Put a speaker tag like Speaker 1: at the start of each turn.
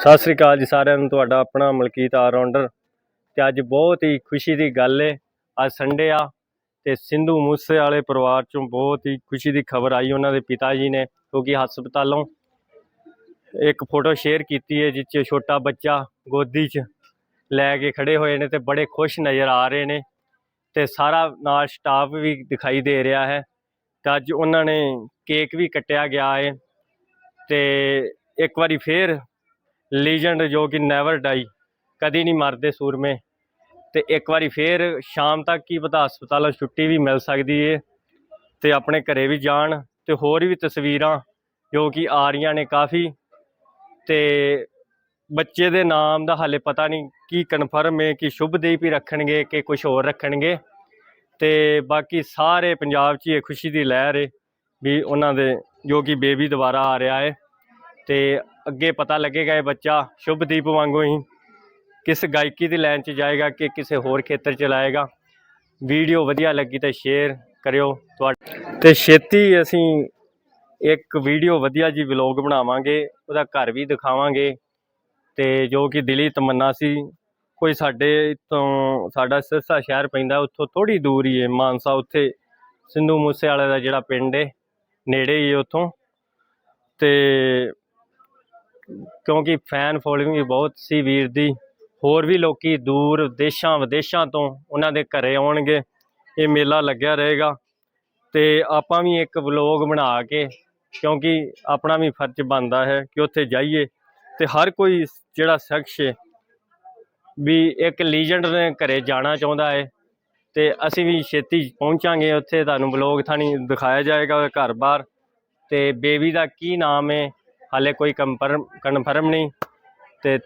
Speaker 1: ਸਤਿ ਸ੍ਰੀ ਅਕਾਲ ਜੀ ਸਾਰਿਆਂ ਨੂੰ, ਤੁਹਾਡਾ ਆਪਣਾ ਮਲਕੀਤ ਆਲਰਾਊਂਡਰ ਤੇ ਅੱਜ ਬਹੁਤ ਹੀ ਖੁਸ਼ੀ ਦੀ ਗੱਲ ਏ, ਅੱਜ ਸੰਡੇ ਆ ਤੇ ਸਿੰਧੂ ਮੂਸੇ ਵਾਲੇ ਪਰਿਵਾਰ ਚੋਂ ਬਹੁਤ ਹੀ ਖੁਸ਼ੀ ਦੀ ਖਬਰ ਆਈ ਉਹਨਾਂ ਦੇ ਪਿਤਾ ਜੀ ਨੇ, ਕਿਉਂਕਿ ਹਸਪਤਾਲੋਂ ਇੱਕ ਫੋਟੋ ਸ਼ੇਅਰ ਕੀਤੀ ਹੈ ਜਿਸ 'ਚ ਛੋਟਾ ਬੱਚਾ ਗੋਦੀ 'ਚ ਲੈ ਕੇ ਖੜੇ ਹੋਏ ਨੇ ਤੇ ਬੜੇ ਖੁਸ਼ ਨਜ਼ਰ ਆ ਰਹੇ ਨੇ ਤੇ ਸਾਰਾ ਨਾਲ ਸਟਾਫ ਵੀ ਦਿਖਾਈ ਦੇ ਰਿਹਾ ਹੈ। ਤੇ ਅੱਜ ਉਹਨਾਂ ਨੇ ਕੇਕ ਵੀ ਕੱਟਿਆ ਗਿਆ ਹੈ ਤੇ ਇੱਕ ਵਾਰੀ ਫੇਰ ਲੀਜੈਂਡ ਜੋ ਕਿ ਨੈਵਰ ਡਾਈ, ਕਦੀ ਨਹੀਂ ਮਰਦੇ ਸੂਰਮੇ। ਤੇ ਇੱਕ ਵਾਰੀ ਫੇਰ ਸ਼ਾਮ ਤੱਕ ਕੀ ਪਤਾ ਹਸਪਤਾਲੋਂ ਛੁੱਟੀ ਵੀ ਮਿਲ ਸਕਦੀ ਏ, ਤੇ ਆਪਣੇ ਘਰੇ ਵੀ ਜਾਣ, ਤੇ ਹੋਰ ਵੀ ਤਸਵੀਰਾਂ ਜੋ ਕਿ ਆ ਰਹੀਆਂ ਨੇ ਕਾਫੀ। ਤੇ ਬੱਚੇ ਦੇ ਨਾਮ ਦਾ ਹਾਲੇ ਪਤਾ ਨਹੀਂ ਕੀ ਕਨਫਰਮ ਹੈ ਕਿ ਸ਼ੁਭਦੀਪ ਹੀ ਰੱਖਣਗੇ ਕਿ ਕੁਝ ਹੋਰ ਰੱਖਣਗੇ। ਤੇ ਬਾਕੀ ਸਾਰੇ ਪੰਜਾਬ 'ਚ ਹੀ ਇਹ ਖੁਸ਼ੀ ਦੀ ਲਹਿਰ ਏ ਵੀ ਉਹਨਾਂ ਦੇ ਜੋ ਕਿ ਬੇਬੀ ਦੁਬਾਰਾ ਆ ਰਿਹਾ ਹੈ ਤੇ ਅੱਗੇ ਪਤਾ ਲੱਗੇਗਾ ਇਹ ਬੱਚਾ ਸ਼ੁਭਦੀਪ ਵਾਂਗੂ ਹੀ ਕਿਸ ਗਾਇਕੀ ਦੀ ਲਾਈਨ 'ਚ ਜਾਏਗਾ ਕਿ ਕਿਸੇ ਹੋਰ ਖੇਤਰ 'ਚ ਲਾਏਗਾ। ਵੀਡੀਓ ਵਧੀਆ ਲੱਗੀ ਤਾਂ ਸ਼ੇਅਰ ਕਰਿਓ। ਤੁਹਾਡਾ ਤੇ ਛੇਤੀ ਅਸੀਂ ਇੱਕ ਵੀਡੀਓ ਵਧੀਆ ਜੀ ਵਲੌਗ ਬਣਾਵਾਂਗੇ, ਉਹਦਾ ਘਰ ਵੀ ਦਿਖਾਵਾਂਗੇ। ਤੇ ਜੋ ਕਿ ਦਿਲੀ ਤਮੰਨਾ ਸੀ, ਕੋਈ ਸਾਡੇ ਤੋਂ ਸਾਡਾ ਸਿਰਸਾ ਸ਼ਹਿਰ ਪੈਂਦਾ, ਉੱਥੋਂ ਥੋੜੀ ਦੂਰ ਹੀ ਹੈ, ਮਾਨਸਾ ਉੱਥੇ ਸਿੰਧੂ ਮੂਸੇ ਵਾਲੇ ਦਾ ਜਿਹੜਾ ਪਿੰਡ ਹੈ, ਨੇੜੇ ਹੀ ਹੈ ਉੱਥੋਂ। ਤੇ ਕਿਉਂਕਿ ਫੈਨ ਫੋਲੋਇੰਗ ਵੀ ਬਹੁਤ ਸੀ ਵੀਰ ਦੀ। ਹੋਰ ਵੀ ਲੋਕੀ ਦੂਰ ਦੇਸ਼ਾਂ, ਵਿਦੇਸ਼ਾਂ ਤੋਂ ਉਹਨਾਂ ਦੇ ਘਰੇ ਆਉਣਗੇ। ਇਹ ਮੇਲਾ ਲੱਗਿਆ ਰਹੇਗਾ। ਤੇ ਆਪਾਂ ਵੀ ਇੱਕ ਵਲੋਗ ਬਣਾ ਕੇ, ਕਿਉਂਕਿ ਆਪਣਾ ਵੀ ਫਰਜ਼ ਬਣਦਾ ਹੈ ਕਿ ਉੱਥੇ ਜਾਈਏ। ਤੇ ਹਰ ਕੋਈ ਜਿਹੜਾ ਸ਼ਖਸ ਹੈ, ਵੀ ਇੱਕ ਲੀਜੈਂਡ ਦੇ ਘਰੇ ਜਾਣਾ ਚਾਹੁੰਦਾ ਹੈ। ਤੇ ਅਸੀਂ ਵੀ ਛੇਤੀ ਪਹੁੰਚਾਂਗੇ। ਉੱਥੇ ਤੁਹਾਨੂੰ ਵਲੋਗ ਥਾਣੀ ਦਿਖਾਇਆ ਜਾਏਗਾ ਘਰ-ਬਾਰ। ਤੇ ਬੇਬੀ ਦਾ ਕੀ ਨਾਮ ਹੈ? ਹਾਲੇ ਕੋਈ ਕੰਫਰਮ ਕਨਫਰਮ ਨਹੀਂ ਤੇ